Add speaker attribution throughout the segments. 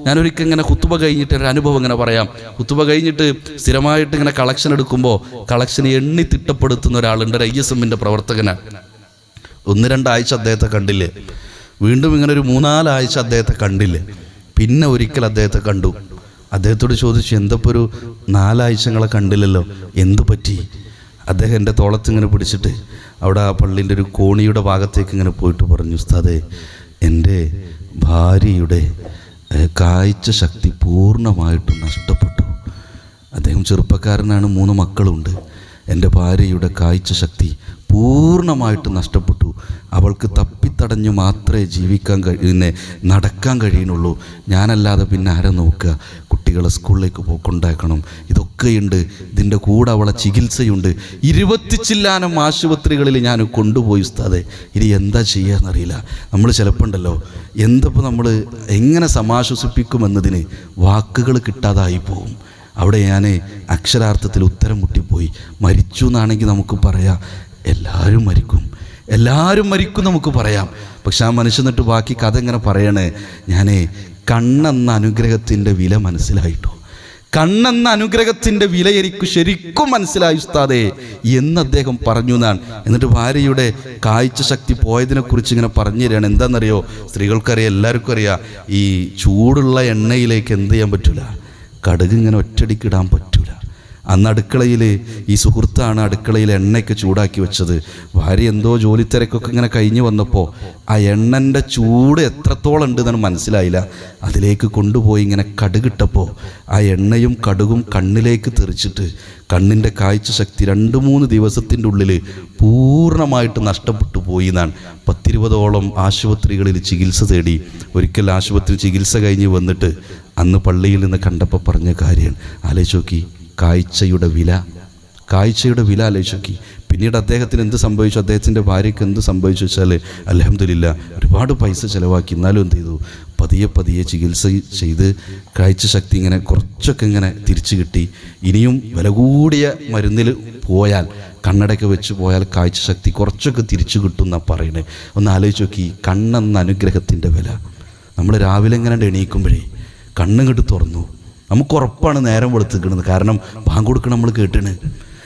Speaker 1: ഞാനൊരിക്കൽ ഇങ്ങനെ കുത്തുബ കഴിഞ്ഞിട്ട് ഒരു അനുഭവം ഇങ്ങനെ പറയാം. കുത്തുബ കഴിഞ്ഞിട്ട് സ്ഥിരമായിട്ട് ഇങ്ങനെ കളക്ഷൻ എടുക്കുമ്പോൾ കളക്ഷൻ എണ്ണി തിട്ടപ്പെടുത്തുന്ന ഒരാളുണ്ട് ഒരു ഐ എസ് എമ്മിന്റെ പ്രവർത്തകനാണ്. ഒന്ന് രണ്ടാഴ്ച അദ്ദേഹത്തെ കണ്ടില്ലേ? വീണ്ടും ഇങ്ങനെ ഒരു മൂന്നാലാഴ്ച അദ്ദേഹത്തെ കണ്ടില്ലേ? പിന്നെ ഒരിക്കൽ അദ്ദേഹത്തെ കണ്ടു. അദ്ദേഹത്തോട് ചോദിച്ചു എന്തപ്പോൾ ഒരു നാലാഴ്ചങ്ങളെ കണ്ടില്ലല്ലോ? എന്തു പറ്റി? അദ്ദേഹം എന്റെ തോളത്ത് ഇങ്ങനെ പിടിച്ചിട്ട് അവിടെ ആ പള്ളീന്റെ ഒരു കോണിയുടെ ഭാഗത്തേക്ക് ഇങ്ങനെ പോയിട്ട് പറഞ്ഞു ഉസ്താദേ എന്റെ ഭാര്യയുടെ കാഴ്ച ശക്തി പൂർണമായിട്ടും നഷ്ടപ്പെട്ടു. അദ്ദേഹം ചെറുപ്പക്കാരനാണ് മൂന്ന് മക്കളുണ്ട്. എന്റെ ഭാര്യയുടെ കാഴ്ച ശക്തി പൂർണമായിട്ട് നഷ്ടപ്പെട്ടു. അവൾക്ക് തപ്പിത്തടഞ്ഞു മാത്രമേ ജീവിക്കാൻ കഴിയുന്ന നടക്കാൻ കഴിയുന്നുള്ളൂ. ഞാനല്ലാതെ പിന്നെ ആരെ നോക്കുക? കുട്ടികളെ സ്കൂളിലേക്ക് പോക്കൊണ്ടാക്കണം ഇതൊക്കെയുണ്ട് ഇതിന്റെ കൂടെ അവളെ ചികിത്സയുണ്ട്. ഇരുപത്തിച്ചില്ലാനം ആശുപത്രികളിൽ ഞാൻ കൊണ്ടുപോയി ഉസ്താദെ. ഇനി എന്താ ചെയ്യാന്നറിയില്ല. നമ്മൾ ചിലപ്പോൾ ഉണ്ടല്ലോ എന്തപ്പോൾ നമ്മൾ എങ്ങനെ സമാശ്വസിപ്പിക്കുമെന്നതിന് വാക്കുകൾ കിട്ടാതായി പോകും അവിടെ ഞാൻ അക്ഷരാർത്ഥത്തിൽ ഉത്തരം മുട്ടിപ്പോയി. മരിച്ചു എന്നാണെങ്കിൽ നമുക്ക് പറയാം എല്ലാവരും മരിക്കും. എല്ലാവരും മരിക്കും നമുക്ക് പറയാം. പക്ഷെ ആ മനുഷ്യൻ എന്നിട്ട് ബാക്കി കഥ എങ്ങനെ പറയണേ? ഞാൻ കണ്ണെന്ന അനുഗ്രഹത്തിന്റെ വില മനസ്സിലായിട്ടോ? കണ്ണെന്ന അനുഗ്രഹത്തിന്റെ വില എനിക്ക് ശരിക്കും മനസ്സിലായി ഉസ്താദേ എന്ന് അദ്ദേഹം പറഞ്ഞു എന്നാണ്. എന്നിട്ട് ഭാര്യയുടെ കാഴ്ച ശക്തി പോയതിനെക്കുറിച്ച് ഇങ്ങനെ പറഞ്ഞു തരികയാണ്. എന്താണെന്നറിയോ? സ്ത്രീകൾക്കറിയാം എല്ലാവർക്കും അറിയാം. ഈ ചൂടുള്ള എണ്ണയിലേക്ക് എന്ത് ചെയ്യാൻ പറ്റില്ല കടുക് ഇങ്ങനെ ഒറ്റടിക്കിടാൻ പറ്റൂല അന്ന് അടുക്കളയിൽ ഈ സുഹൃത്താണ് അടുക്കളയിൽ എണ്ണയൊക്കെ ചൂടാക്കി വെച്ചത്. ഭാര്യ എന്തോ ജോലി തിരക്കൊക്കെ ഇങ്ങനെ കഴിഞ്ഞ് വന്നപ്പോൾ ആ എണ്ണന്റെ ചൂട് എത്രത്തോളം ഉണ്ട് എന്നാണ് മനസ്സിലായില്ല. അതിലേക്ക് കൊണ്ടുപോയി ഇങ്ങനെ കടുകിട്ടപ്പോൾ ആ എണ്ണയും കടുകും കണ്ണിലേക്ക് തെറിച്ചിട്ട് കണ്ണിന്റെ കാഴ്ച ശക്തി രണ്ട് മൂന്ന് ദിവസത്തിന്റെ ഉള്ളിൽ പൂർണമായിട്ട് നഷ്ടപ്പെട്ടു പോയി എന്നാണ്. പത്തിരുപതോളം ആശുപത്രികളിൽ ചികിത്സ തേടി ഒരിക്കൽ ആശുപത്രി ചികിത്സ കഴിഞ്ഞ് വന്നിട്ട് അന്ന് പള്ളിയിൽ നിന്ന് കണ്ടപ്പോൾ പറഞ്ഞ കാര്യമാണ് ആലോചിച്ച് നോക്കി. കാഴ്ചയുടെ വില. കാഴ്ചയുടെ വില ആലോചിക്കി പിന്നീട് അദ്ദേഹത്തിന് എന്ത് സംഭവിച്ചു? അദ്ദേഹത്തിന്റെ ഭാര്യയ്ക്ക് എന്ത് സംഭവിച്ചു വെച്ചാൽ അലഹമില്ല ഒരുപാട് പൈസ ചിലവാക്കി. എന്നാലും എന്ത് ചെയ്തു? പതിയെ പതിയെ ചികിത്സ ചെയ്ത് കാഴ്ച ശക്തി ഇങ്ങനെ കുറച്ചൊക്കെ ഇങ്ങനെ തിരിച്ചു കിട്ടി. ഇനിയും വില കൂടിയ മരുന്നിൽ പോയാൽ കണ്ണടയ്ക്ക് വെച്ച് പോയാൽ കാഴ്ച ശക്തി കുറച്ചൊക്കെ തിരിച്ചു കിട്ടും എന്നാണ് പറയുന്നത് ഒന്ന് ആലോചിച്ച് നോക്കി കണ്ണെന്ന അനുഗ്രഹത്തിന്റെ വില. നമ്മൾ രാവിലെ ഇങ്ങനെ എണീക്കുമ്പോഴേ കണ്ണുകിട്ട് തുറന്നു. നമുക്ക് ഉറപ്പാണ് നേരം വെളുത്തിക്കണത് കാരണം ബാങ്ക് കൊടുക്കണം നമ്മൾ കേട്ടിണ്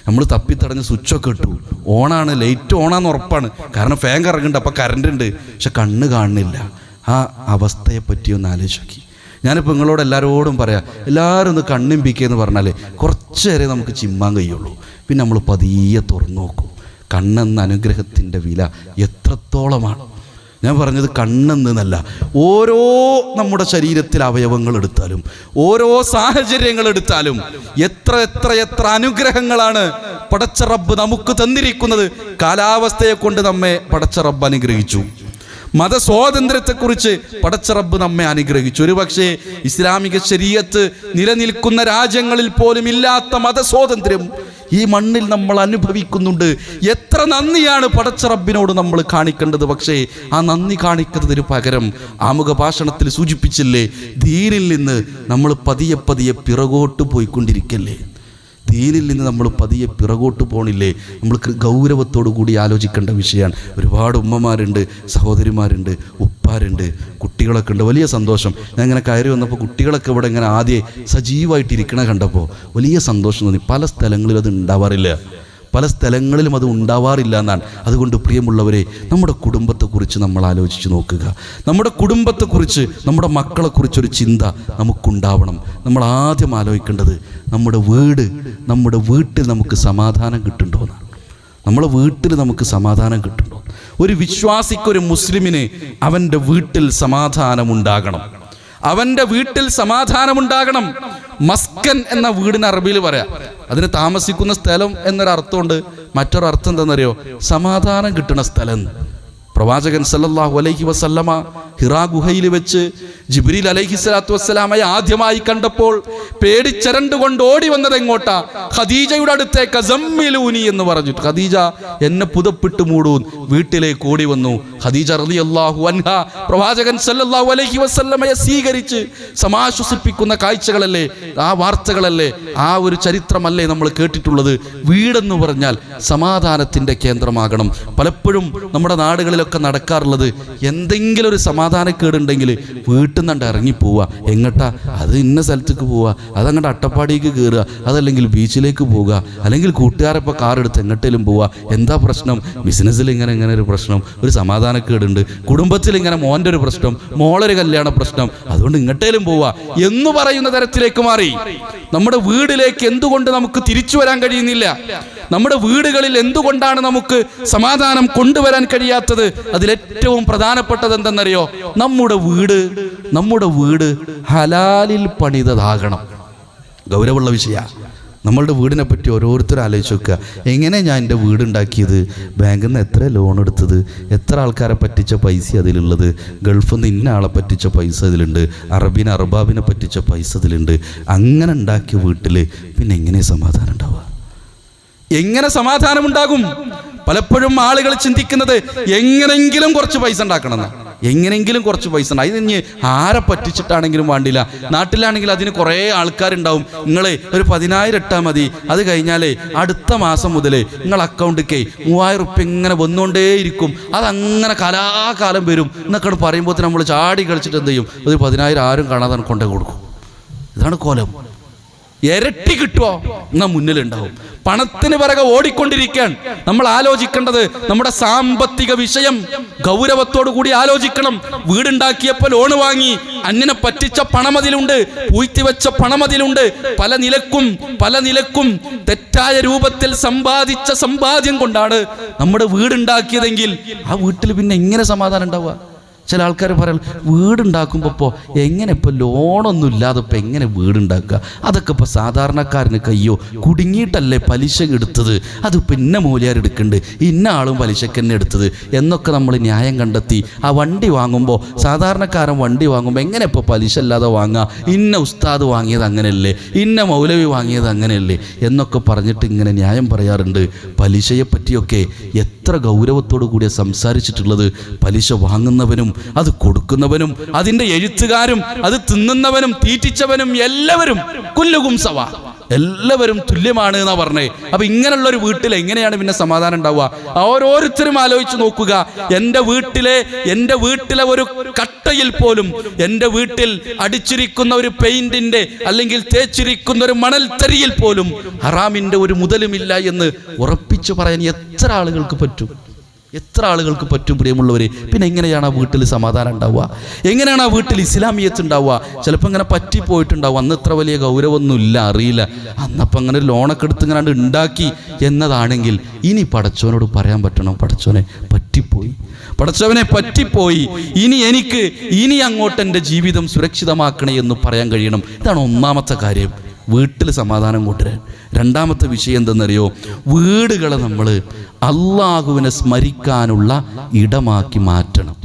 Speaker 1: നമ്മൾ തപ്പിത്തടഞ്ഞ് സ്വിച്ചൊക്കെ ഇട്ടു. ഓണാണ് ലൈറ്റ് ഓണാന്ന് ഉറപ്പാണ്. കാരണം ഫാൻ കറങ്ങുന്നുണ്ട് അപ്പോൾ കറണ്ട് ഉണ്ട്. പക്ഷെ കണ്ണ് കാണുന്നില്ല. ആ അവസ്ഥയെ പറ്റി ഒന്ന് ആലോചിച്ച് ഞാനിപ്പോൾ നിങ്ങളോട് എല്ലാവരോടും പറയാം എല്ലാവരും ഒന്ന് കണ്ണിമ്പിക്കുക പറഞ്ഞാൽ കുറച്ച് നേരെ നമുക്ക് ചിമ്മാൻ കഴിയുള്ളൂ. പിന്നെ നമ്മൾ പതിയെ തുറന്നു നോക്കും. കണ്ണെന്ന അനുഗ്രഹത്തിന്റെ വില എത്രത്തോളമാണ്? ഞാൻ പറഞ്ഞത് കണ്ണെന്നല്ല. ഓരോ നമ്മുടെ ശരീരത്തിൽ അവയവങ്ങൾ എടുത്താലും ഓരോ സാഹചര്യങ്ങൾ എടുത്താലും എത്ര എത്ര എത്ര അനുഗ്രഹങ്ങളാണ് പടച്ച റബ്ബ് നമുക്ക് തന്നിരിക്കുന്നത്. കാലാവസ്ഥയെ കൊണ്ട് നമ്മെ പടച്ച റബ്ബ് അനുഗ്രഹിച്ചു. മതസ്വാതന്ത്ര്യത്തെക്കുറിച്ച് പടച്ച റബ്ബ് നമ്മെ അനുഗ്രഹിച്ചു. ഒരു പക്ഷേ ഇസ്ലാമിക ശരീരത്ത് നിലനിൽക്കുന്ന രാജ്യങ്ങളിൽ പോലും ഇല്ലാത്ത മതസ്വാതന്ത്ര്യം ഈ മണ്ണിൽ നമ്മൾ അനുഭവിക്കുന്നുണ്ട്. എത്ര നന്ദിയാണ് പടച്ച റബ്ബിനോട് നമ്മൾ കാണിക്കേണ്ടത്. പക്ഷേ ആ നന്ദി കാണിക്കുന്നതിന് പകരം ആമുഖ ഭാഷണത്തിൽ സൂചിപ്പിച്ചില്ലേ ധീരിൽ നിന്ന് നമ്മൾ പതിയെ പതിയെ പിറകോട്ട് പോയിക്കൊണ്ടിരിക്കല്ലേ? ദീനിൽ നിന്ന് നമ്മൾ പതിയെ പിറകോട്ട് പോണില്ലേ? നമ്മൾ ഗൗരവത്തോടു കൂടി ആലോചിക്കേണ്ട വിഷയമാണ്. ഒരുപാട് ഉമ്മമാരുണ്ട് സഹോദരിമാരുണ്ട് ഉപ്പാരുണ്ട് കുട്ടികളൊക്കെ ഉണ്ട്. വലിയ സന്തോഷം. ഞാൻ ഇങ്ങനെ കയറി വന്നപ്പോൾ കുട്ടികളൊക്കെ ഇവിടെ ഇങ്ങനെ ആദ്യം സജീവമായിട്ട് ഇരിക്കണ കണ്ടപ്പോൾ വലിയ സന്തോഷം തോന്നി. പല സ്ഥലങ്ങളിലും അത് ഉണ്ടാവാറില്ല. പല സ്ഥലങ്ങളിലും അത് ഉണ്ടാവാറില്ല എന്നാണ്. അതുകൊണ്ട് പ്രിയമുള്ളവരെ നമ്മുടെ കുടുംബത്തെക്കുറിച്ച് നമ്മൾ ആലോചിച്ച് നോക്കുക. നമ്മുടെ കുടുംബത്തെക്കുറിച്ച് നമ്മുടെ മക്കളെക്കുറിച്ചൊരു ചിന്ത നമുക്കുണ്ടാവണം. നമ്മൾ ആദ്യം ആലോചിക്കേണ്ടത് നമ്മുടെ വീട് നമ്മുടെ വീട്ടിൽ നമുക്ക് സമാധാനം കിട്ടുന്നുണ്ടോ എന്നാണ്. നമ്മളെ വീട്ടിൽ നമുക്ക് സമാധാനം കിട്ടുന്നുണ്ടോ ഒരു വിശ്വാസിക്കൊരു മുസ്ലിമിന് അവന്റെ വീട്ടിൽ സമാധാനമുണ്ടാകണം അവന്റെ വീട്ടിൽ സമാധാനമുണ്ടാകണം. മസ്കൻ എന്ന വീടിന് അറബിയിൽ പറയാം. അതിന് താമസിക്കുന്ന സ്ഥലം എന്നൊരു അർത്ഥമുണ്ട് മറ്റൊരു അർത്ഥം എന്താണെന്നറിയോ സമാധാനം കിട്ടുന്ന സ്ഥലം. പ്രവാചകൻ സല്ലല്ലാഹു അലൈഹി വസല്ലമ ഹിറാ ഗുഹയിൽ വെച്ച് ജിബ്രീൽ അലൈഹി സ്വലാത്തു വസ്സലാമയെ ആദ്യമായി കണ്ടപ്പോൾ പേടിച്ചരണ്ടുകൊണ്ട് ഓടി വന്നത് എങ്ങോട്ടാ? ഖദീജയുടെ അടുത്തേക്ക് സമ്മിലൂനി എന്ന് പറഞ്ഞു ഖദീജ എന്നെ പുതപ്പിട്ട് മൂടൂ. വീട്ടിലേക്ക് ഓടി വന്നു. ഖദീജ റളിയല്ലാഹു അൻഹ പ്രവാചകൻ സല്ലല്ലാഹു അലൈഹി വസല്ലമയെ സ്വീകരിച്ച് സമാശ്വസിപ്പിക്കുന്ന കാഴ്ചകളല്ലേ? ആ വാർത്തകളല്ലേ? ആ ഒരു ചരിത്രമല്ലേ നമ്മൾ കേട്ടിട്ടുള്ളത്? വീടെന്ന് പറഞ്ഞാൽ സമാധാനത്തിന്റെ കേന്ദ്രമാകണം. പലപ്പോഴും നമ്മുടെ നാടുകളിലൊക്കെ നടക്കാറുള്ളത് എന്തെങ്കിലും ഒരു സമാധാനക്കേടുണ്ടെങ്കിൽ വീട്ടിൽ നിന്നുണ്ട് ഇറങ്ങി പോവുക എങ്ങട്ടാ? അത് ഇന്ന സ്ഥലത്തേക്ക് പോവുക അതങ്ങോട്ട് അട്ടപ്പാടിക്ക് കയറുക അതല്ലെങ്കിൽ ബീച്ചിലേക്ക് പോവുക. അല്ലെങ്കിൽ കൂട്ടുകാരപ്പോൾ കാർ എടുത്ത് എങ്ങോട്ടേലും പോവുക എന്താ പ്രശ്നം? ബിസിനസ്സിൽ ഇങ്ങനെ ഇങ്ങനെ ഒരു പ്രശ്നം. ഒരു സമാധാനക്കേടുണ്ട്. കുടുംബത്തിൽ ഇങ്ങനെ മോന്റെ ഒരു പ്രശ്നം. മോളൊരു കല്യാണ പ്രശ്നം. അതുകൊണ്ട് ഇങ്ങോട്ടേലും പോവുക എന്ന് പറയുന്ന തരത്തിലേക്ക് മാറി. നമ്മുടെ വീടിലേക്ക് എന്തുകൊണ്ട് നമുക്ക് തിരിച്ചു വരാൻ കഴിയുന്നില്ല? നമ്മുടെ വീടുകളിൽ എന്തുകൊണ്ടാണ് നമുക്ക് സമാധാനം കൊണ്ടുവരാൻ കഴിയാത്തത്? അതിലേറ്റവും പ്രധാനപ്പെട്ടത് എന്തെന്നറിയോ? നമ്മുടെ വീട് നമ്മുടെ വീട് ഹലാലിൽ പണിതതാകണം. ഗൗരവമുള്ള വിഷയ. നമ്മളുടെ വീടിനെ പറ്റി ഓരോരുത്തരും ആലോചിച്ച് നോക്കുക. എങ്ങനെ ഞാൻ എന്റെ വീടുണ്ടാക്കിയത് ബാങ്കിൽ നിന്ന് എത്ര ലോൺ എടുത്തത്? എത്ര ആൾക്കാരെ പറ്റിച്ച പൈസ അതിലുള്ളത്? ഗൾഫിൽ നിന്ന് ഇന്ന ആളെ പറ്റിച്ച പൈസ അതിലുണ്ട്. അറബിനെ അറബാബിനെ പറ്റിച്ച പൈസ അതിലുണ്ട്. അങ്ങനെ ഉണ്ടാക്കിയ വീട്ടിൽ പിന്നെ എങ്ങനെ സമാധാനം ഉണ്ടാവുക എങ്ങനെ സമാധാനം ഉണ്ടാകും പലപ്പോഴും ആളുകൾ ചിന്തിക്കുന്നത് എങ്ങനെങ്കിലും കുറച്ച് പൈസ ഉണ്ടാക്കണം എങ്ങനെങ്കിലും കുറച്ച് പൈസ ഉണ്ട് അതിന് ഇനി ആരെ പറ്റിച്ചിട്ടാണെങ്കിലും വേണ്ടില്ല. നാട്ടിലാണെങ്കിൽ അതിന് കുറേ ആൾക്കാരുണ്ടാവും. നിങ്ങൾ ഒരു പതിനായിരം ഇട്ടാൽ മതി. അത് കഴിഞ്ഞാലേ അടുത്ത മാസം മുതൽ നിങ്ങൾ അക്കൗണ്ടിക്കേ മൂവായിരം റുപ്യ ഇങ്ങനെ വന്നുകൊണ്ടേയിരിക്കും അതങ്ങനെ കലാകാലം വരും. എന്നൊക്കെ പറയുമ്പോൾ നമ്മൾ ചാടി കളിച്ചിട്ട് എന്ത് ചെയ്യും? ഒരു പതിനായിരം ആരും കാണാതെ കൊണ്ടേ കൊടുക്കും. ഇതാണ് കോലം. ഇരട്ടി കിട്ടുമോ എന്നാൽ മുന്നിലുണ്ടാവും. പണത്തിന് പിറകെ ഓടിക്കൊണ്ടിരിക്കാൻ നമ്മൾ ആലോചിക്കേണ്ടത് നമ്മുടെ സാമ്പത്തിക വിഷയം ഗൗരവത്തോടു കൂടി ആലോചിക്കണം. വീടുണ്ടാക്കിയപ്പോൾ ലോണ് വാങ്ങി. അന്യനെ പറ്റിച്ച പണമതിലുണ്ട്. പൂഴ്ത്തിവെച്ച പണമതിലുണ്ട്. പല നിലക്കും പല നിലക്കും തെറ്റായ രൂപത്തിൽ സമ്പാദിച്ച സമ്പാദ്യം കൊണ്ടാണ് നമ്മുടെ വീടുണ്ടാക്കിയതെങ്കിൽ ആ വീട്ടിൽ പിന്നെ എങ്ങനെ സമാധാനം ഉണ്ടാവുക? ചില ആൾക്കാർ പറയാം വീടുണ്ടാക്കുമ്പോൾ ഇപ്പോൾ എങ്ങനെ ഇപ്പോൾ ലോണൊന്നും ഇല്ലാതെ ഇപ്പോൾ എങ്ങനെ വീടുണ്ടാക്കുക? അതൊക്കെ ഇപ്പോൾ സാധാരണക്കാരന് കയ്യോ? കുടുങ്ങിയിട്ടല്ലേ പലിശ എടുത്തത്? അത് പിന്നെ മൂല്യാർ എടുക്കുന്നുണ്ട് ഇന്ന ആളും പലിശക്ക് തന്നെ എടുത്തത്? എന്നൊക്കെ നമ്മൾ ന്യായം കണ്ടെത്തി ആ വണ്ടി വാങ്ങുമ്പോൾ സാധാരണക്കാരൻ വണ്ടി വാങ്ങുമ്പോൾ എങ്ങനെ ഇപ്പോൾ പലിശ അല്ലാതെ വാങ്ങുക? ഇന്ന ഉസ്താദ് വാങ്ങിയത് അങ്ങനെയല്ലേ? ഇന്ന മൗലവി വാങ്ങിയത് അങ്ങനെയല്ലേ? എന്നൊക്കെ പറഞ്ഞിട്ട് ഇങ്ങനെ ന്യായം പറയാറുണ്ട്. പലിശയെ പറ്റിയൊക്കെ എത്ര ഗൗരവത്തോടു കൂടിയ സംസാരിച്ചിട്ടുള്ളത്. പലിശ വാങ്ങുന്നവനും അത് കൊടുക്കുന്നവനും അതിന്റെ എഴുത്തുകാരും അത് തിന്നുന്നവനും തീറ്റിച്ചവനും എല്ലാവരും കുല്ലുകും സവ. എല്ലാവരും തുല്യമാണ് എന്നാ പറഞ്ഞേ. അപ്പൊ ഇങ്ങനെയുള്ള ഒരു വീട്ടിൽ എങ്ങനെയാണ് പിന്നെ സമാധാനം ഉണ്ടാവുക? ഓരോരുത്തരും ആലോചിച്ച് നോക്കുക. എന്റെ വീട്ടിലെ എന്റെ വീട്ടിലെ ഒരു കട്ടയിൽ പോലും എന്റെ വീട്ടിൽ അടിച്ചിരിക്കുന്ന ഒരു പെയിന്റിന്റെ അല്ലെങ്കിൽ തേച്ചിരിക്കുന്ന ഒരു മണൽത്തരിയിൽ പോലും ഹറാമിന്റെ ഒരു മുതലുമില്ല എന്ന് ഉറപ്പിച്ചു പറയാൻ എത്ര ആളുകൾക്ക് പറ്റും? എത്ര ആളുകൾക്ക് പറ്റും പ്രിയമുള്ളവരെ? പിന്നെ എങ്ങനെയാണ് ആ വീട്ടിൽ സമാധാനം ഉണ്ടാവുക? എങ്ങനെയാണ് ആ വീട്ടിൽ ഇസ്ലാമിയത്ത് ഉണ്ടാവുക? ചിലപ്പോൾ ഇങ്ങനെ പറ്റിപ്പോയിട്ടുണ്ടാവും. അന്ന് ഇത്ര വലിയ ഗൗരവമൊന്നും ഇല്ല അറിയില്ല. അന്നപ്പം അങ്ങനെ ലോണൊക്കെ എടുത്ത് ഇങ്ങനെ ഉണ്ടാക്കി എന്നതാണെങ്കിൽ ഇനി പടച്ചവനോട് പറയാൻ പറ്റണം? പടച്ചവനെ പറ്റിപ്പോയി. പടച്ചവനെ പറ്റിപ്പോയി. ഇനി എനിക്ക് ഇനി അങ്ങോട്ട് എന്റെ ജീവിതം സുരക്ഷിതമാക്കണേ എന്ന് പറയാൻ കഴിയണം. ഇതാണ് ഒന്നാമത്തെ കാര്യം. വീട്ടിൽ സമാധാനം കൂട്ടരുത് രണ്ടാമത്തെ വിഷയം എന്തെന്നറിയോ? വീടുകളെ നമ്മൾ അള്ളാഹുവിനെ സ്മരിക്കാനുള്ള ഇടമാക്കി മാറ്റണം.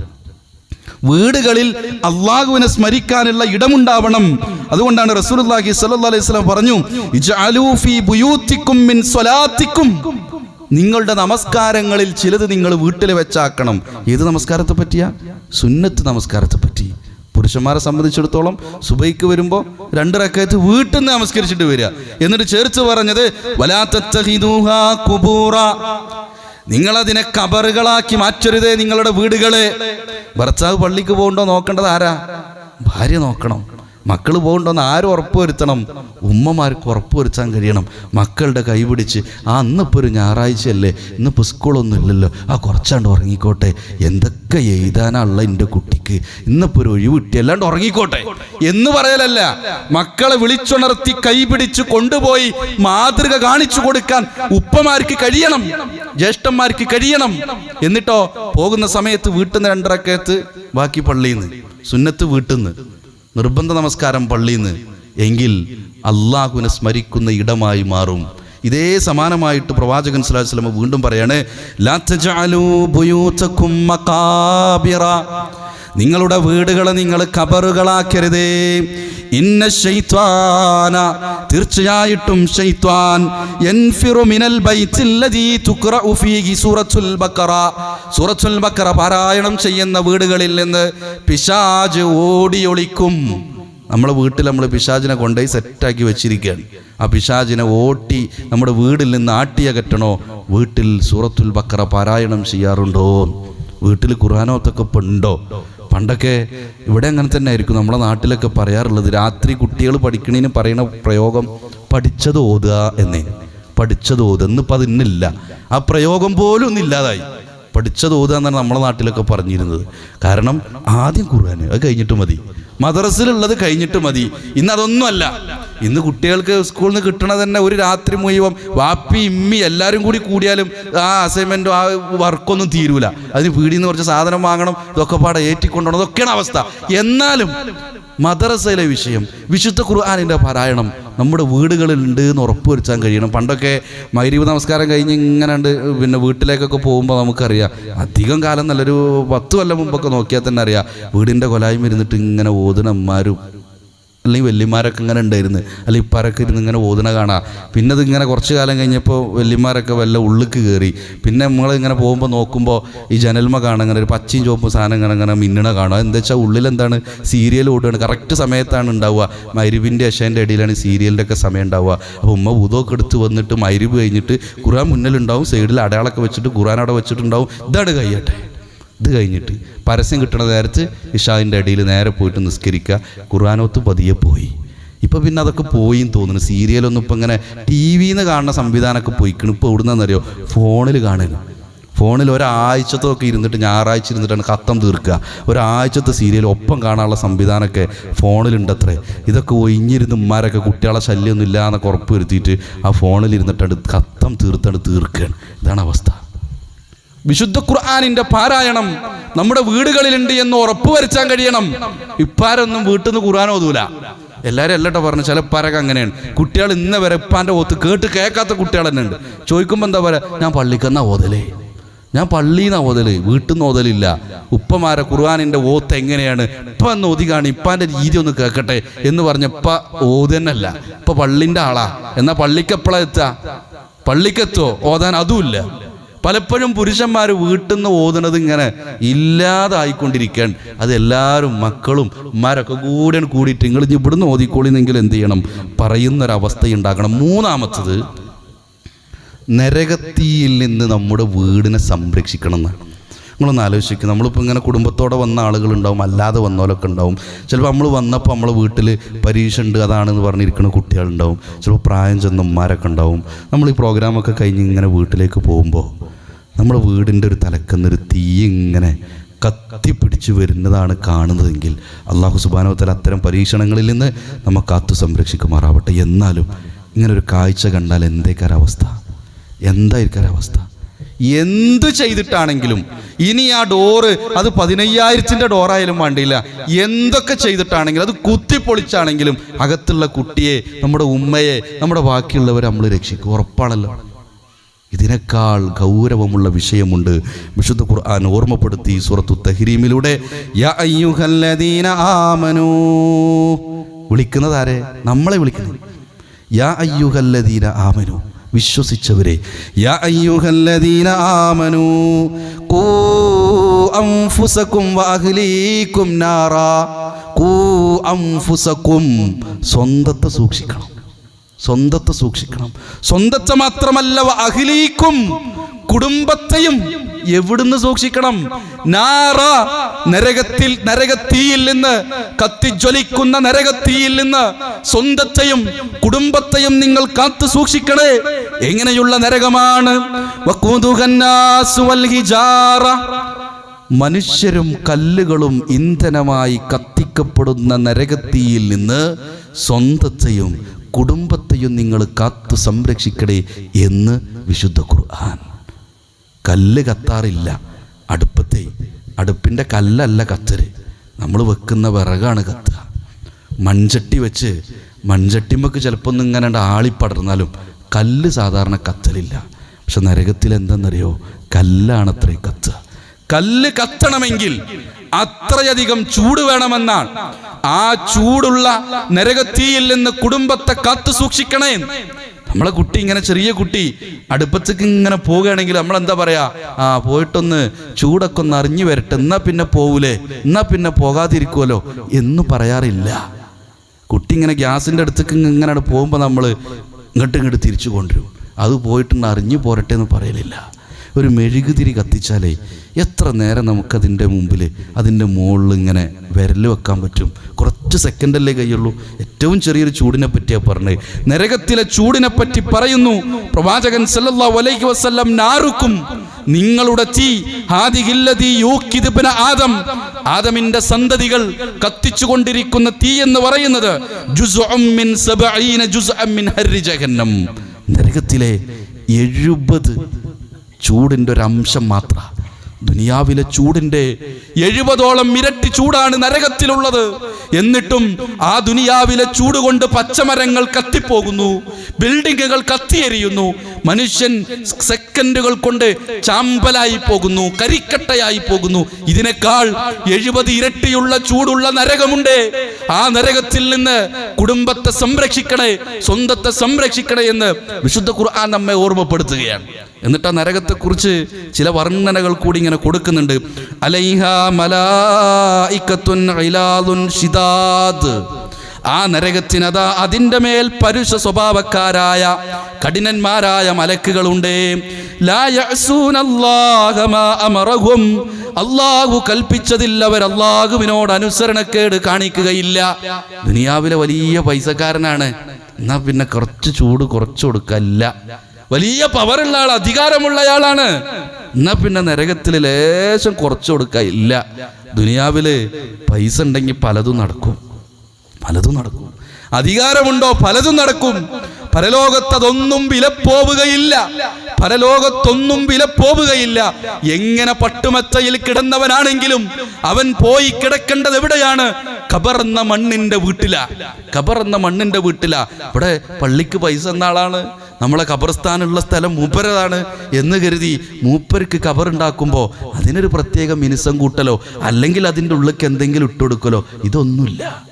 Speaker 1: വീടുകളിൽ അള്ളാഹുവിനെ സ്മരിക്കാനുള്ള ഇടമുണ്ടാവണം. അതുകൊണ്ടാണ് റസൂലുള്ളാഹി സ്വല്ലല്ലാഹി അലൈഹി പറഞ്ഞു ഫീ ബുയൂത്തിക്കും മിൻ നിങ്ങളുടെ നമസ്കാരങ്ങളിൽ ചിലത് നിങ്ങൾ വീട്ടിൽ വെച്ചാക്കണം. ഏത് നമസ്കാരത്തെ പറ്റിയ? സുന്നത്ത് നമസ്കാരത്തെ പറ്റി. പുരുഷന്മാരെ സംബന്ധിച്ചിടത്തോളം സുബൈക്ക് വരുമ്പോൾ രണ്ട് റക്കയത്ത് വീട്ടിൽ നിന്ന് നമസ്കരിച്ചിട്ട് വരിക. എന്നിട്ട് ചേർത്ത് പറഞ്ഞത് കുബൂറ. നിങ്ങളതിനെ കബറുകളാക്കി മാറ്റരുതേ നിങ്ങളുടെ വീടുകളെ. ഭർത്താവ് പള്ളിക്ക് പോകണ്ടോ നോക്കേണ്ടത് ആരാ? ഭാര്യ നോക്കണം. മക്കൾ പോകണ്ടെന്ന് ആരും ഉറപ്പ് വരുത്തണം? ഉമ്മമാർക്ക് ഉറപ്പ് വരുത്താൻ കഴിയണം. മക്കളുടെ കൈ പിടിച്ച് ആ ഇന്നിപ്പോൾ ഒരു ഞായറാഴ്ചയല്ലേ ഇന്നിപ്പോൾ സ്കൂളൊന്നും ഇല്ലല്ലോ ആ കുറച്ചാണ്ട് ഉറങ്ങിക്കോട്ടെ. എന്തൊക്കെ എഴുതാനുള്ള എന്റെ കുട്ടിക്ക്? ഇന്നിപ്പോൾ ഒരു ഒഴിവ് കിട്ടി അല്ലാണ്ട് ഉറങ്ങിക്കോട്ടെ. എന്ന് പറയലല്ല. മക്കളെ വിളിച്ചുണർത്തി കൈ പിടിച്ച് കൊണ്ടുപോയി മാതൃക കാണിച്ചു കൊടുക്കാൻ ഉപ്പമാർക്ക് കഴിയണം ജ്യേഷ്ഠന്മാർക്ക് കഴിയണം. എന്നിട്ടോ പോകുന്ന സമയത്ത് വീട്ടിൽ നിന്ന് രണ്ടരക്കയത്ത് ബാക്കി പള്ളിയിൽ നിന്ന് സുന്നത്ത് വീട്ടിൽ നിന്ന് നിർബന്ധ നമസ്കാരം പള്ളിയിൽ നിന്ന് എങ്കിൽ അള്ളാഹുവിനെ സ്മരിക്കുന്ന ഇടമായി മാറും. ഇതേ സമാനമായിട്ട് പ്രവാചകൻ സ്വല്ലല്ലാഹു അലൈഹി വസല്ലം വീണ്ടും പറയാണ് നിങ്ങളുടെ വീടുകളെ നിങ്ങൾ കബറുകളാക്കരുതേ. ഇന്ന ശൈത്വാന തീർച്ചയായിട്ടും എൻഫിറു മിനൽ സൂറത്തുൽ ബക്കറ സൂറത്തുൽ ബക്കറ പാരായണം ചെയ്യുന്ന വീടുകളിൽ നിന്ന് പിശാജ് ഓടിയൊളിക്കും. നമ്മുടെ വീട്ടിൽ നമ്മൾ പിശാചിനെ കൊണ്ടുപോയി സെറ്റാക്കി വെച്ചിരിക്കുകയാണ്. ആ പിശാചിനെ ഓട്ടി നമ്മുടെ വീടിൽ നിന്ന് ആട്ടിയകറ്റണോ വീട്ടിൽ സൂറത്തുൽ ബക്കറ പാരായണം ചെയ്യാറുണ്ടോ? വീട്ടിൽ ഖുർആാനോത്തൊക്കെ ഇപ്പം ഉണ്ടോ പണ്ടൊക്കെ ഇവിടെ അങ്ങനെ തന്നെ ആയിരിക്കും. നമ്മുടെ നാട്ടിലൊക്കെ പറയാറുള്ളത് രാത്രി കുട്ടികൾ പഠിക്കണേന് പറയുന്ന പ്രയോഗം പഠിച്ചത് ഓതുക എന്നേ. പഠിച്ചത് ഓതുക. എന്നിപ്പോൾ അത് ആ പ്രയോഗം പോലും ഒന്നില്ലാതായി പഠിച്ചത് ഓതുക എന്നാണ് നമ്മുടെ നാട്ടിലൊക്കെ പറഞ്ഞിരുന്നത്. കാരണം ആദ്യം ഖുർആൻ അത് കഴിഞ്ഞിട്ട് മതി. മദ്രസിലുള്ളത് കഴിഞ്ഞിട്ട് മതി. ഇന്ന് അതൊന്നുമല്ല. ഇന്ന് കുട്ടികൾക്ക് സ്കൂളിൽ നിന്ന് കിട്ടണ തന്നെ ഒരു രാത്രി മുഴുവൻ വാപ്പി ഇമ്മി എല്ലാവരും കൂടി കൂടിയാലും ആ അസൈൻമെന്റും ആ വർക്കൊന്നും തീരൂല. അതിന് വീടിൽ നിന്ന് കുറച്ച് സാധനം വാങ്ങണം ഇതൊക്കെ പാടെ ഏറ്റിക്കൊണ്ടോണം ഇതൊക്കെയാണ് അവസ്ഥ. എന്നാലും മദ്രസയിലെ വിഷയം വിശുദ്ധ ഖുർആാനിന്റെ പാരായണം നമ്മുടെ വീടുകളിലുണ്ട് എന്ന് എന്ന് ഉറപ്പുവരുത്താൻ കഴിയണം. പണ്ടൊക്കെ മൈരീവ് നമസ്കാരം കഴിഞ്ഞ് ഇങ്ങനെ ഉണ്ട് പിന്നെ വീട്ടിലേക്കൊക്കെ പോകുമ്പോൾ നമുക്കറിയാം. അധികം കാലം നല്ലൊരു പത്ത് കൊല്ലം മുമ്പൊക്കെ നോക്കിയാൽ തന്നെ അറിയാം. വീടിന്റെ കൊലായ്മ ഇരുന്നിട്ട് ഇങ്ങനെ ഓതുനന്മാരും അല്ലെങ്കിൽ വല്യമാരൊക്കെ ഇങ്ങനെ ഉണ്ടായിരുന്നു. അല്ലെങ്കിൽ ഇപ്പാരൊക്കെ ഇരുന്ന് ഇങ്ങനെ ഓതുന കാണാം. പിന്നെ അതിങ്ങനെ കുറച്ച് കാലം കഴിഞ്ഞപ്പോൾ വല്യമാരൊക്കെ വല്ല ഉള്ളിക്ക് കയറി. പിന്നെ നമ്മൾ ഇങ്ങനെ പോകുമ്പോൾ നോക്കുമ്പോൾ ഈ ജനൽമ കാണാൻ ഇങ്ങനെ ഒരു പച്ചയും ചുവപ്പും സാധനം ഇങ്ങനെ ഇങ്ങനെ മിന്നണ കാണുക എന്താ വെച്ചാൽ ഉള്ളിലെന്താണ് സീരിയൽ ഓടുകയാണ് കറക്റ്റ് സമയത്താണ് ഉണ്ടാവുക. മരുവിന്റെ അശേന്റെ ഇടയിലാണ് സീരിയലിന്റെ ഒക്കെ സമയം ഉണ്ടാവുക. അപ്പോൾ ഉമ്മ ഉദോക്കെ എടുത്ത് വന്നിട്ട് മരുവ് കഴിഞ്ഞിട്ട് ഖുറാൻ മുന്നിലുണ്ടാവും സൈഡിൽ അടയാളൊക്കെ വെച്ചിട്ട് ഖുറാൻ അവിടെ വെച്ചിട്ടുണ്ടാവും. ഇതാണ് കഴിയട്ടെ ഇത് കഴിഞ്ഞിട്ട് പരസ്യം കിട്ടണ നേരത്ത് ഇഷാദിന്റെ അടിയിൽ നേരെ പോയിട്ട് നിസ്കരിക്കുക. ഖുർആാനോത്ത് പതിയെ പോയി. ഇപ്പം പിന്നെ അതൊക്കെ പോയി എന്ന് തോന്നുന്നു. സീരിയലൊന്നും ഇപ്പം ഇങ്ങനെ ടി വിയിൽ നിന്ന് കാണുന്ന സംവിധാനമൊക്കെ പോയിക്കണം. ഇപ്പോൾ എവിടുന്നറിയോ ഫോണിൽ കാണുന്നു ഫോണിൽ ഒരാഴ്ചത്തൊക്കെ ഇരുന്നിട്ട് ഞായറാഴ്ച ഇരുന്നിട്ടാണ് കത്തം തീർക്കുക. ഒരാഴ്ചത്തെ സീരിയൽ ഒപ്പം കാണാനുള്ള സംവിധാനമൊക്കെ ഫോണിലുണ്ടത്രേ. ഇതൊക്കെ ഒഴിഞ്ഞിരുന്ന് ഉമ്മാരൊക്കെ കുട്ടികളെ ശല്യമൊന്നും ഇല്ലാന്ന് ഉറപ്പ് വരുത്തിയിട്ട് ആ ഫോണിൽ ഇരുന്നിട്ടാണ് കത്തം തീർത്താണ് തീർക്കുകയാണ് ഇതാണ് അവസ്ഥ. വിശുദ്ധ ഖുർആാനിന്റെ പാരായണം നമ്മുടെ വീടുകളിലുണ്ട് എന്ന് ഉറപ്പുവരുത്താൻ കഴിയണം. ഇപ്പാരൊന്നും വീട്ടിൽ നിന്ന് ഖുർആൻ ഓതൂല. എല്ലാവരും അല്ലട്ടോ പറഞ്ഞു ചില പരക അങ്ങനെയാണ്. കുട്ടികൾ ഇന്ന വരെ ഇപ്പാന്റെ ഓത്ത് കേട്ട് കേൾക്കാത്ത കുട്ടികൾ തന്നെ ഉണ്ട് ചോദിക്കുമ്പോൾ എന്താ പറയുക ഞാൻ പള്ളിക്കെന്നാ ഓതലേ? ഞാൻ പള്ളിയിൽ പള്ളിന്ന് ഓതൽ? വീട്ടിൽ നിന്ന് ഓതലില്ല. ഉപ്പമാരെ ഖുർആാനിന്റെ ഓത്ത് എങ്ങനെയാണ്? ഇപ്പം ഒന്ന് ഓതി കാണി ഇപ്പാന്റെ രീതി ഒന്ന് കേൾക്കട്ടെ എന്ന് പറഞ്ഞ ഇപ്പ ഓതന്നല്ല ഇപ്പൊ പള്ളിന്റെ ആളാ. എന്നാ പള്ളിക്ക് എപ്പോഴാണ് എത്തുക പള്ളിക്കെത്തോ? ഓതാൻ അതുമില്ല പലപ്പോഴും പുരുഷന്മാർ വീട്ടിൽ നിന്ന് ഓതുന്നത് ഇങ്ങനെ ഇല്ലാതായിക്കൊണ്ടിരിക്കാൻ. അത് എല്ലാവരും മക്കളും ഉമ്മാരൊക്കെ കൂടെ കൂടിയിട്ട് നിങ്ങൾ ഇവിടുന്ന് ഓതിക്കോളിന്നെങ്കിൽ എന്ത് ചെയ്യണം? പറയുന്നൊരവസ്ഥ ഉണ്ടാക്കണം മൂന്നാമത്തത് നരകത്തിയിൽ നിന്ന് നമ്മുടെ വീടിനെ സംരക്ഷിക്കണം എന്നാണ്. നിങ്ങളൊന്ന് ആലോചിക്കുക നമ്മളിപ്പോൾ ഇങ്ങനെ കുടുംബത്തോടെ വന്ന ആളുകളുണ്ടാവും അല്ലാതെ വന്നവരൊക്കെ ഉണ്ടാവും. ചിലപ്പോൾ നമ്മൾ വന്നപ്പോൾ നമ്മളെ വീട്ടിൽ പരീക്ഷ ഉണ്ട് അതാണെന്ന് പറഞ്ഞിരിക്കുന്ന കുട്ടികളുണ്ടാവും. ചിലപ്പോൾ പ്രായം ചെന്ന ഉമ്മാരൊക്കെ ഉണ്ടാവും. നമ്മൾ ഈ പ്രോഗ്രാമൊക്കെ കഴിഞ്ഞ് ഇങ്ങനെ വീട്ടിലേക്ക് പോകുമ്പോൾ നമ്മുടെ വീടിന്റെ ഒരു തലക്കുന്നൊരു തീ ഇങ്ങനെ കത്തിപ്പിടിച്ച് വരുന്നതാണ് കാണുന്നതെങ്കിൽ അള്ളാഹു സുബാനോത്തല അത്തരം പരീക്ഷണങ്ങളിൽ നിന്ന് നമ്മ കാത്തു സംരക്ഷിക്കുമാറാവട്ടെ. എന്നാലും ഇങ്ങനൊരു കാഴ്ച കണ്ടാൽ എന്തേക്കാരവസ്ഥ എന്തായിരിക്കാരവസ്ഥ എന്ത് ചെയ്തിട്ടാണെങ്കിലും ഇനി ആ ഡോറ് അത് പതിനയ്യായിരത്തിന്റെ ഡോറായാലും വേണ്ടിയില്ല. എന്തൊക്കെ ചെയ്തിട്ടാണെങ്കിലും അത് കുത്തിപ്പൊളിച്ചാണെങ്കിലും അകത്തുള്ള കുട്ടിയെ നമ്മുടെ ഉമ്മയെ നമ്മുടെ ബാക്കിയുള്ളവരെ നമ്മൾ രക്ഷിക്കും. ഉറപ്പാണല്ലോ. ഇതിനേക്കാൾ ഗൗരവമുള്ള വിഷയമുണ്ട്. വിശുദ്ധ ഖുർആൻ ഓർമ്മപ്പെടുത്തി സുറത്തു തഹ്രീമിലൂടെ ആമനൂ. വിളിക്കുന്നത് ആരെ? നമ്മളെ വിളിക്കുന്നത്. യാ അയ്യുഹല്ലദീന ആമനു. വിശ്വസിച്ചവരെ യാ അയ്യുഹല്ലദീന ആമനു. ഖൂ അൻഫുസകും വഅഹ്ലീകും നാറ. ഖൂ അൻഫുസകും സ്വന്തത്തെ സൂക്ഷിക്കണം. സ്വന്തത്തെ സൂക്ഷിക്കണം. സ്വന്തത്തെ മാത്രമല്ല അഖിലീക്കും കുടുംബത്തെയും എവിടുന്ന് സൂക്ഷിക്കണം? നാറ നരകത്തിൽ നരകത്തീയിൽ നിന്ന് കത്തിജ്വലിക്കുന്ന നരകത്തീയിൽ നിന്ന് സ്വന്തത്തെയും കുടുംബത്തെയും നിങ്ങൾ കാത്തു സൂക്ഷിക്കണേ. എങ്ങനെയുള്ള നരകമാണ്? മനുഷ്യരും കല്ലുകളും ഇന്ധനമായി കത്തിക്കപ്പെടുന്ന നരകത്തിയിൽ നിന്ന് സ്വന്തത്തെയും കുടുംബത്തെയും നിങ്ങൾ കാത്തു സംരക്ഷിക്കണേ എന്ന് വിശുദ്ധ ഖുർആൻ. കല്ല് കത്താറില്ല. അടുപ്പത്തെ അടുപ്പിന്റെ കല്ലല്ല കത്തര് നമ്മൾ വെക്കുന്ന വിറകാണ് കത്തുക. മൺചട്ടി വെച്ച് മൺചട്ടിമ്മക്ക് ചിലപ്പോൾ ഒന്ന് ഇങ്ങനെ ആളിപ്പടർന്നാലും കല്ല് സാധാരണ കത്തലില്ല. പക്ഷെ നരകത്തിൽ എന്തെന്നറിയോ അത്രയും കത്തുക. കല്ല് കത്തണമെങ്കിൽ അത്രയധികം ചൂട് വേണമെന്നാണ്. ആ ചൂടുള്ള നരകത്തിയിൽ നിന്ന് കുടുംബത്തെ കാത്തു സൂക്ഷിക്കണേ. നമ്മളെ കുട്ടി ഇങ്ങനെ ചെറിയ കുട്ടി അടുപ്പത്തേക്ക് ഇങ്ങനെ പോവുകയാണെങ്കിൽ നമ്മൾ എന്താ പറയാ? ആ പോയിട്ടൊന്ന് ചൂടൊക്കെ ഒന്ന് അറിഞ്ഞു വരട്ടെ. എന്നാ പിന്നെ പോവൂലേ? എന്നാ പിന്നെ പോകാതിരിക്കുമല്ലോ എന്ന് പറയാറില്ല. കുട്ടി ഇങ്ങനെ ഗ്യാസിന്റെ അടുത്തേക്ക് ഇങ്ങനെ പോകുമ്പോൾ നമ്മൾ ഇങ്ങോട്ട് ഇങ്ങോട്ട് തിരിച്ചു കൊണ്ടുവരും. അത് പോയിട്ടൊന്ന് അറിഞ്ഞു പോരട്ടെ എന്ന് പറയലില്ല. ഒരു മെഴുകുതിരി കത്തിച്ചാലേ എത്ര നേരം നമുക്കതിന്റെ മുമ്പിൽ അതിന്റെ മുകളിൽ ഇങ്ങനെ വിരൽ വെക്കാൻ പറ്റും. കുറച്ച് സെക്കൻഡല്ലേ കഴിയുള്ളൂ ഏറ്റവും ചെറിയൊരു ചൂടിനെ പറ്റിയാണ് പറഞ്ഞത് നരകത്തിലെ ചൂടിനെ പറ്റി പറയുന്നു. പ്രവാചകൻ സല്ലല്ലാഹു അലൈഹി വസല്ലം നാറുക്കും നിങ്ങളുടെ തീ ആദം. ആദമിന്റെ സന്തതികൾ കത്തിച്ചുകൊണ്ടിരിക്കുന്ന തീ എന്ന് പറയുന്നത് നരകത്തിലെ എഴുപത് ചൂടിന്റെ ഒരു അംശം മാത്ര. ദുനിയാവിലെ ചൂടിന്റെ എഴുപതോളം ഇരട്ടി ചൂടാണ് നരകത്തിലുള്ളത്. എന്നിട്ടും ആ ദുനിയാവിലെ ചൂട് കൊണ്ട് പച്ചമരങ്ങൾ കത്തിപ്പോകുന്നു ബിൽഡിങ്ങുകൾ കത്തിയെരിയുന്നു മനുഷ്യൻ സെക്കൻഡുകൾ കൊണ്ട് ചാമ്പലായി പോകുന്നു കരിക്കട്ടയായി പോകുന്നു. ഇതിനേക്കാൾ എഴുപത് ഇരട്ടിയുള്ള ചൂടുള്ള നരകമുണ്ട്. ആ നരകത്തിൽ നിന്ന് കുടുംബത്തെ സംരക്ഷിക്കണേ സ്വന്തത്തെ സംരക്ഷിക്കണേ എന്ന് വിശുദ്ധ ഖുർആൻ നമ്മെ ഓർമ്മപ്പെടുത്തുകയാണ്. എന്നിട്ട് ആ നരകത്തെക്കുറിച്ച് ചില വർണനകൾ കൂടി ഇങ്ങനെ കൊടുക്കുന്നുണ്ട്. ആ നരകത്തിനതാ അതിന്റെ മേൽ പരുഷ സ്വഭാവക്കാരായ കഠിനന്മാരായ മലക്കുകളുണ്ട്. അള്ളാഹു കൽപ്പിച്ചതിൽ അവർ അള്ളാഹുവിനോട് അനുസരണക്കേട് കാണിക്കുകയില്ല. ദുനിയാവിലെ വലിയ പൈസക്കാരനാണ്. എന്നാ പിന്നെ കുറച്ച് ചൂട് കുറച്ച് കൊടുക്കല്ല. വലിയ പവറുള്ള ആൾ അധികാരമുള്ള ആളാണ്. എന്നാ പിന്നെ നരകത്തിൽ ലേശം കുറച്ചു കൊടുക്ക. ഇല്ല. ദുനിയാവിൽ പൈസ ഉണ്ടെങ്കിൽ പലതും നടക്കും. പലതും നടക്കും. അധികാരമുണ്ടോ? പലതും നടക്കും. പരലോകത്തതൊന്നും വിലപ്പോവുകയില്ല പരലോകത്തൊന്നും വിലപ്പോവുകയില്ല എങ്ങനെ പട്ടുമച്ചയിൽ കിടന്നവനാണെങ്കിലും അവൻ പോയി കിടക്കേണ്ടത് എവിടെയാണ്? കബറന്ന മണ്ണിന്റെ വീട്ടിലാ. കബറന്ന മണ്ണിന്റെ വീട്ടിലാ. ഇവിടെ പള്ളിക്ക് പൈസ എന്ന ആളാണ്. നമ്മളെ ഖബർസ്ഥാനുള്ള സ്ഥലം മൂപ്പരതാണ് എന്ന് കരുതി മൂപ്പർക്ക് ഖബറുണ്ടാക്കുമ്പോൾ അതിനൊരു പ്രത്യേക മിനുസം കൂട്ടലോ അല്ലെങ്കിൽ അതിന്റെ ഉള്ളിലേക്ക് എന്തെങ്കിലും ഇട്ടുകൊടുക്കലോ ഇതൊന്നുമില്ല.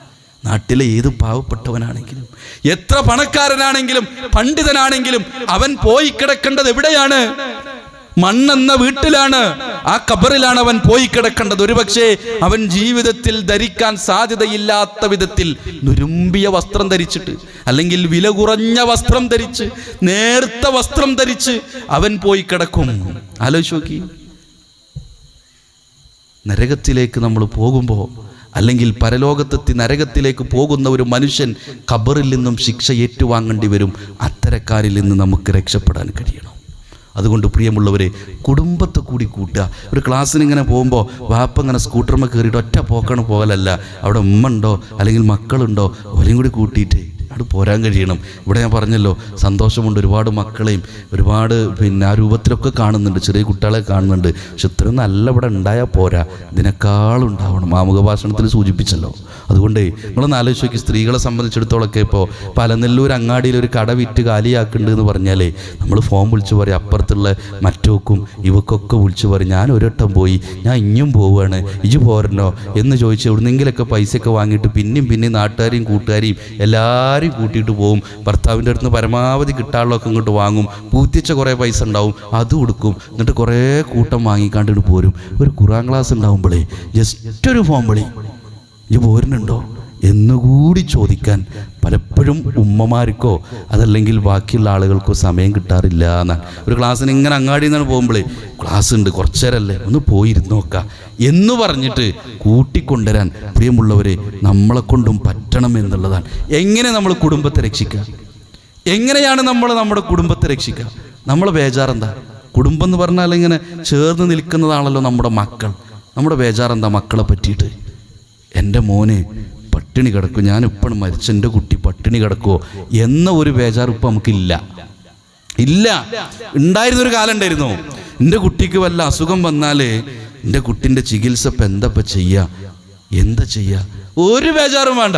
Speaker 1: നാട്ടിലെ ഏത് പാവപ്പെട്ടവനാണെങ്കിലും എത്ര പണക്കാരനാണെങ്കിലും പണ്ഡിതനാണെങ്കിലും അവൻ പോയി കിടക്കേണ്ടത് എവിടെയാണ്? മണ്ണെന്ന വീട്ടിലാണ്. ആ കബറിലാണ് അവൻ പോയി കിടക്കേണ്ടത്. ഒരുപക്ഷെ അവൻ ജീവിതത്തിൽ ധരിക്കാൻ സാധ്യതയില്ലാത്ത വിധത്തിൽ നുരുമ്പിയ വസ്ത്രം ധരിച്ചിട്ട് അല്ലെങ്കിൽ വില കുറഞ്ഞ വസ്ത്രം ധരിച്ച് നേർത്ത വസ്ത്രം ധരിച്ച് അവൻ പോയി കിടക്കും. ആലോചിച്ച് നോക്കി. നരകത്തിലേക്ക് നമ്മൾ പോകുമ്പോൾ അല്ലെങ്കിൽ പരലോകത്തെത്തി നരകത്തിലേക്ക് പോകുന്ന ഒരു മനുഷ്യൻ ഖബറിൽ നിന്നും ശിക്ഷ ഏറ്റുവാങ്ങേണ്ടി വരും. അത്തരക്കാരിൽ നിന്ന് നമുക്ക് രക്ഷപ്പെടാൻ കഴിയണം. അതുകൊണ്ട് പ്രിയമുള്ളവരെ കുടുംബത്തെ കൂടി കൂട്ടുക. ഒരു ക്ലാസ്സിന് ഇങ്ങനെ പോകുമ്പോൾ വാപ്പ ഇങ്ങനെ സ്കൂട്ടർമ്മ കയറിയിട്ട് ഒറ്റ പോക്കാണ് പോകലല്ല. അവിടെ ഉമ്മ ഉണ്ടോ? അല്ലെങ്കിൽ മക്കളുണ്ടോ? അവരെയും കൂടി കൂട്ടിയിട്ട്. അവിടെ പോരാൻ കഴിയണം. ഇവിടെ ഞാൻ പറഞ്ഞല്ലോ സന്തോഷമുണ്ട് ഒരുപാട് മക്കളെയും ഒരുപാട് പിന്നെ ആ രൂപത്തിലൊക്കെ കാണുന്നുണ്ട് ചെറിയ കുട്ടികളെ കാണുന്നുണ്ട്. പക്ഷെ ഇത്രയും നല്ല ഇവിടെ ഉണ്ടായാൽ പോരാ. ഇതിനേക്കാളും ഉണ്ടാവണം. ആമുഖ ഭാഷണത്തിൽ സൂചിപ്പിച്ചല്ലോ. അതുകൊണ്ട് നിങ്ങളൊന്ന് ആലോചിച്ച് നോക്കി സ്ത്രീകളെ സംബന്ധിച്ചിടത്തോളമൊക്കെ ഇപ്പോൾ പലനെല്ലൂർ അങ്ങാടിയിൽ ഒരു കട വിറ്റ് കാലിയാക്കുന്നുണ്ട് എന്ന് പറഞ്ഞാലേ നമ്മൾ ഫോം വിളിച്ച് പറയും അപ്പുറത്തുള്ള മറ്റോക്കും ഇവക്കൊക്കെ വിളിച്ച് പറയും ഞാൻ ഒരട്ടം പോയി ഞാൻ ഇഞ്ഞും പോവുകയാണ് ഇജ് പോരണോ? എന്ന് ചോദിച്ച് എവിടുന്നെങ്കിലൊക്കെ പൈസയൊക്കെ വാങ്ങിയിട്ട് പിന്നെയും പിന്നെയും നാട്ടുകാരെയും കൂട്ടുകാരെയും എല്ലാവരും കൂട്ടിയിട്ട് പോകും ഭർത്താവിന്റെ അടുത്ത് പരമാവധി കിട്ടാനുള്ളതൊക്കെ ഇങ്ങോട്ട് വാങ്ങും. പൂത്തിച്ച കുറേ പൈസ ഉണ്ടാവും. അത് കൊടുക്കും. എന്നിട്ട് കുറേ കൂട്ടം വാങ്ങിക്കാണ്ടിട്ട് പോരും. ഒരു ഖുറാൻ ക്ലാസ് ഉണ്ടാവുമ്പോഴേ ജസ്റ്റ് ഒരു ഫോം വിളി. ഇത് പോരുന്നുണ്ടോ? എന്നുകൂടി ചോദിക്കാൻ പലപ്പോഴും ഉമ്മമാർക്കോ അതല്ലെങ്കിൽ ബാക്കിയുള്ള ആളുകൾക്കോ സമയം കിട്ടാറില്ല എന്നാണ് ഒരു ക്ലാസ്സിന് ഇങ്ങനെ അങ്ങാടി നിന്നാണ് പോകുമ്പോൾ ക്ലാസ് ഉണ്ട് കുറച്ചേരല്ലേ ഒന്ന് പോയിരുന്നു നോക്കാം. എന്ന് പറഞ്ഞിട്ട് കൂട്ടിക്കൊണ്ടുവരാൻ പ്രിയമുള്ളവരെ നമ്മളെ കൊണ്ടും പറ്റണം എന്നുള്ളതാണ്. എങ്ങനെ നമ്മൾ കുടുംബത്തെ രക്ഷിക്കുക എങ്ങനെയാണ് നമ്മൾ നമ്മുടെ കുടുംബത്തെ രക്ഷിക്കുക നമ്മളെ ബേജാറെന്താ? കുടുംബം എന്ന് പറഞ്ഞാൽ ഇങ്ങനെ ചേർന്ന് നിൽക്കുന്നതാണല്ലോ നമ്മുടെ മക്കൾ. നമ്മുടെ ബേജാറെന്താ മക്കളെ പറ്റിയിട്ട്? എന്റെ മോന് പട്ടിണി കിടക്കും. ഞാൻ ഇപ്പം മരിച്ച എന്റെ കുട്ടി പട്ടിണി കിടക്കുമോ എന്ന ഒരു ഇപ്പം നമുക്കില്ല. ഇല്ല. ഉണ്ടായിരുന്നൊരു കാലം ഉണ്ടായിരുന്നു. എന്റെ കുട്ടിക്ക് വല്ല അസുഖം വന്നാൽ എന്റെ കുട്ടിന്റെ ചികിത്സ ഇപ്പം എന്താ ചെയ്യുക എന്താ ചെയ്യുക ഒരു ബേജാറും വേണ്ട.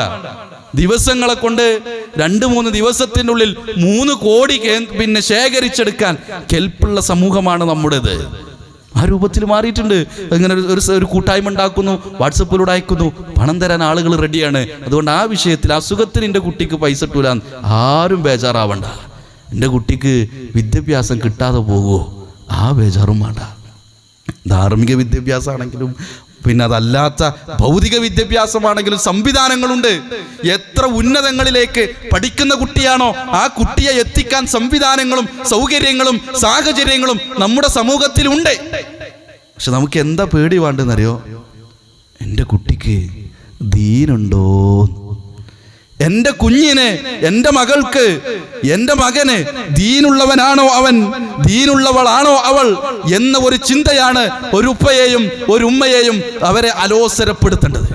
Speaker 1: ദിവസങ്ങളെ കൊണ്ട് രണ്ട് മൂന്ന് ദിവസത്തിനുള്ളിൽ മൂന്ന് കോടി പിന്നെ ശേഖരിച്ചെടുക്കാൻ കെൽപ്പുള്ള സമൂഹമാണ് നമ്മുടേത്. ആ രൂപത്തിൽ മാറിയിട്ടുണ്ട്. ഇങ്ങനെ ഒരു- ഒരു കൂട്ടായ്മ ഉണ്ടാക്കുന്നു വാട്സപ്പിലൂടെ അയക്കുന്നു. പണം തരാൻ ആളുകൾ റെഡിയാണ് അതുകൊണ്ട് ആ വിഷയത്തിൽ അസുഖത്തിന് എന്റെ കുട്ടിക്ക് പൈസ ഇട്ടൂല ആരും ബേജാറാവണ്ട. എന്റെ കുട്ടിക്ക് വിദ്യാഭ്യാസം കിട്ടാതെ പോകുമോ ആ ബേജാറും വേണ്ട. ധാർമ്മിക വിദ്യാഭ്യാസമാണെങ്കിലും പിന്നെ അതല്ലാത്ത ഭൗതിക വിദ്യാഭ്യാസമാണെങ്കിലും സംവിധാനങ്ങളുണ്ട്. എത്ര ഉന്നതങ്ങളിലേക്ക് പഠിക്കുന്ന കുട്ടിയാണോ ആ കുട്ടിയെ എത്തിക്കാൻ സംവിധാനങ്ങളും സൗകര്യങ്ങളും സാഹചര്യങ്ങളും നമ്മുടെ സമൂഹത്തിലുണ്ട്. പക്ഷെ നമുക്ക് എന്താ പേടി വേണ്ടെന്നറിയോ എന്റെ കുട്ടിക്ക് ദീനുണ്ടോ എന്റെ കുഞ്ഞിനെ എന്റെ മകൾക്ക് എന്റെ മകന് ദീനുള്ളവനാണോ അവൻ? ദീനുള്ളവളാണോ അവൾ? എന്ന ഒരു ചിന്തയാണ് ഒരു ഉപ്പയെയും ഒരു ഉമ്മയെയും അവരെ അലോസരപ്പെടുത്തേണ്ടത്.